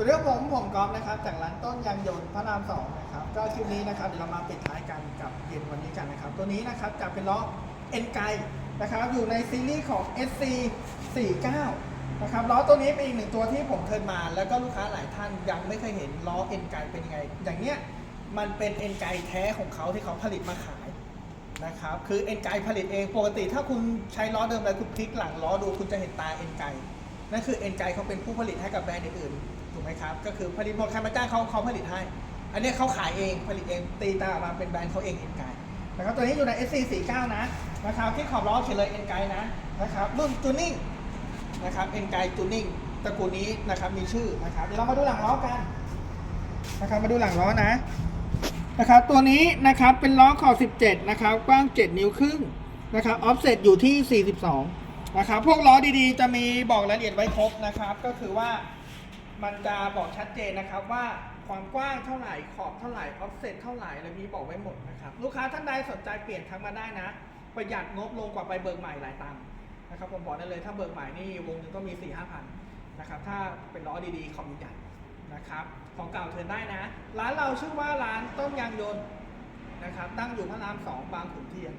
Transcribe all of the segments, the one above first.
สวัสดีครับผมผมกอล์ฟนะครับจากร้านต้นยางยนต์พระรามสองนะครับก็คลิปนี้นะครับเดี๋ยวเรามาปิดท้ายกันกับเย็นวันนี้กันนะครับ ตัวนี้นะครับจะเป็นล้อเอ็นไกนะครับอยู่ในซีรีส์ของ SC 49นะครับล้อตัวนี้เป็นอีกหนึ่งตัวที่ผมเคยมา แล้วก็ลูกค้าหลายท่านยังไม่เคยเห็นล้อเอ็นไกเป็นยังไง อย่างเนี้ยมันเป็นเอ็นไกแท้ของเขาที่เขาผลิตมาขายนะครับคือเอ็นไกผลิตเองปกติถ้าคุณใช้ล้อเดิมแล้วคุณพลิกหลังล้อดูคุณจะเห็นตาเอ็นไก นั่นคือเอ็นไกเขาเป็นผู้ผลิตให้กับแบรนด์อื่นๆถูกไหมครับ ก็คือผลิตหมดใครมาจ้างเขาเขาผลิตให้ อันนี้เขาขายเองผลิตเองตีตามาเป็นแบรนด์เขาเองเอ็นไกนะครับตัวนี้อยู่ใน SC49 นะนะครับที่ขอบล้อเขียนเลยเอ็นไกนะนะครับรุ่นจูนิ่งนะครับเอ็นไกจูนิ่งตระกูลนี้นะครับมีชื่อนะครับเดี๋ยวเรามาดูหลังล้อกันนะครับมาดูหลังล้อนะนะครับตัวนี้นะครับเป็นล้อขอบ17 นะครับกว้าง 7 นิ้วครึ่งนะครับออฟเซตอยู่ที่ 42 นะครับพวกล้อดีๆ จะมีบอกรายละเอียดไว้ครบนะครับ ก็คือว่ามันจะบอกชัดเจนนะครับว่าความกว้างเท่าไหร่ขอบเท่าไหร่ออฟเซตเท่าไหร่อะไรนี้บอกไว้หมดนะครับลูกค้าท่านใดสนใจเปลี่ยนทักมาได้นะ ประหยัดงบลงกว่าไปเบิกใหม่หลายตังค์นะครับผมบอกได้เลยถ้าเบิกใหม่นี่วงนึงก็มี4 5 0 0 0นนะครับถ้าเป็นล้อดีๆขอบใหญ่นะครับของเก่าเทินได้นะ ร้านเราชื่อว่าร้านต้นยางยนต์นะครับตั้งอยู่พระรามสองบางขุนเทียน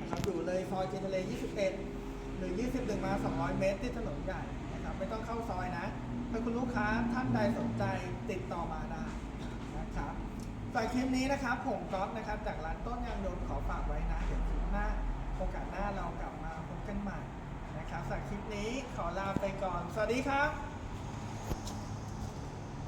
นะครับอยู่เลยซอยเจเนเร21 รือ 21 มา 200 เมตรที่ถนนใหญ่นะครับไม่ต้องเข้าซอยนะ ถ้าคุณลูกค้าท่านใดสนใจติดต่อมาได้นะครับสำหรับคลิปนี้นะครับผมก๊อฟนะครับ จากร้านต้นยางยนต์ขอฝากไว้นะเดี๋ยวคลิปหน้าโอกาสหน้าเรากลับมาพบกันใหม่นะครับสำหรับคลิปนี้ขอลาไปก่อน สวัสดีครับ